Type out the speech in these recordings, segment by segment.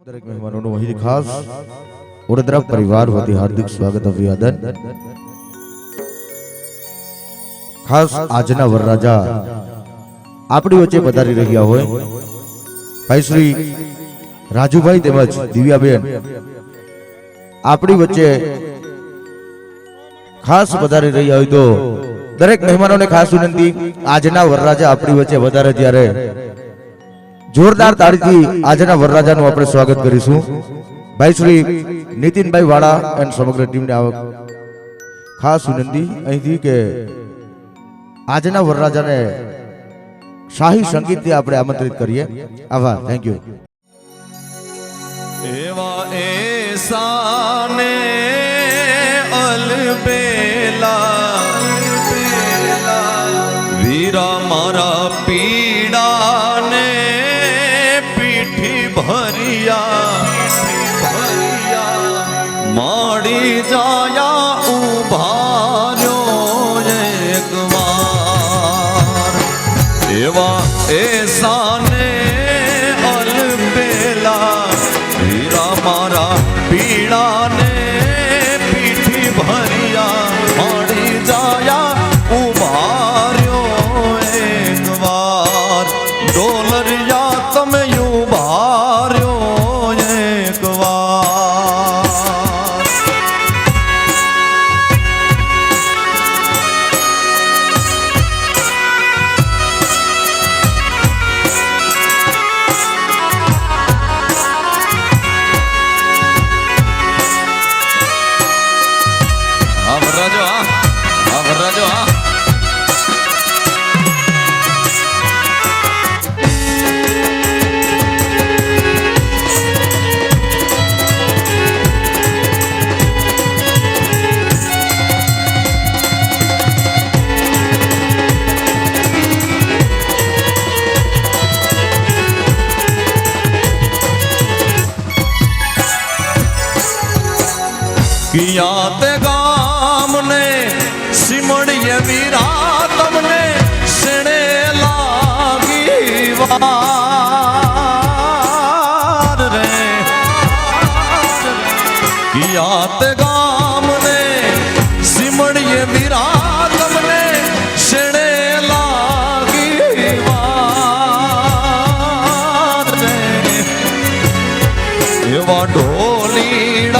દરેક મહેમાનોનું અહીં ખાસ વડોદરા પરિવાર વતી હાર્દિક સ્વાગત અભિવાદન. ખાસ આજના વરરાજા આપણી વચ્ચે પધારી રહ્યા હોય. ભાઈ શ્રી રાજુભાઈ તેમજ દિવ્યાબેન આપણી વચ્ચે ખાસ પધારી રહ્યા હોય તો દરેક મહેમાનોને ખાસ વિનંતી. આજના વરરાજા આપણી વચ્ચે વધારે ત્યારે જોરદાર તાળીથી આજના વરરાજાનું આપણે સ્વાગત કરીશું. ભાઈ શ્રી નીતિનભાઈ વાળા અને સમગ્ર ટીમને આવક. ખાસ વિનંતી અહીંથી કે આજના વરરાજાને શાહી સંગીતથી આપણે આમંત્રિત કરીએ. આભાર. થેન્ક યુ એવા એ માડી જાયા ઉભાર્યો એક વાર એવા એસાને અલબેલા હીરા મારા પીડાને કિયા તે ગામને સિમડીએ વીરા તમને શેણે લાગી વાર રે. કિયા તે ગામને સિમડીએ વીરા તમને શેણે લાગી વાર રે. એવા ઢોલીડાની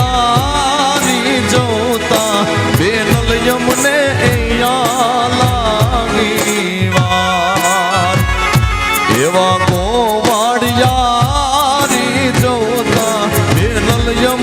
yo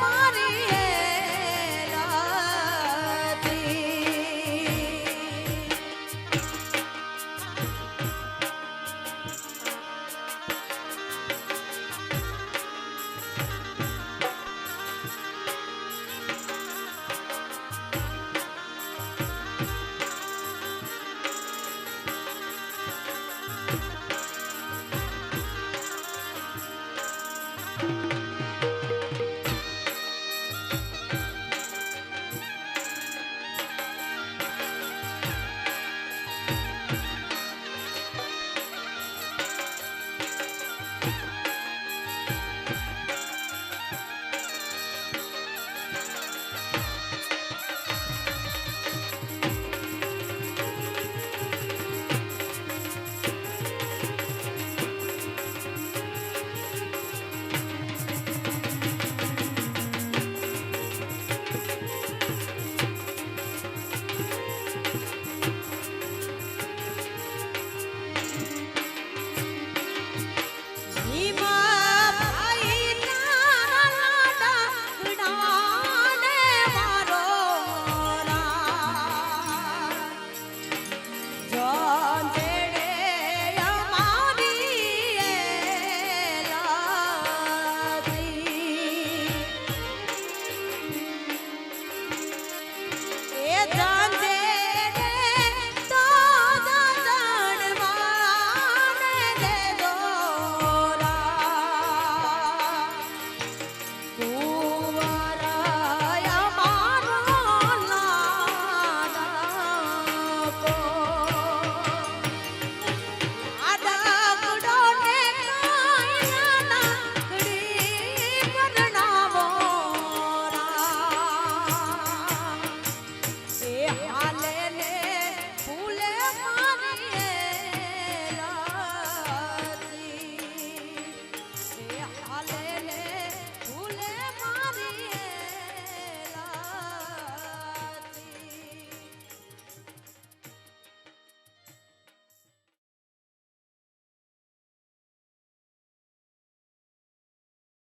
મારી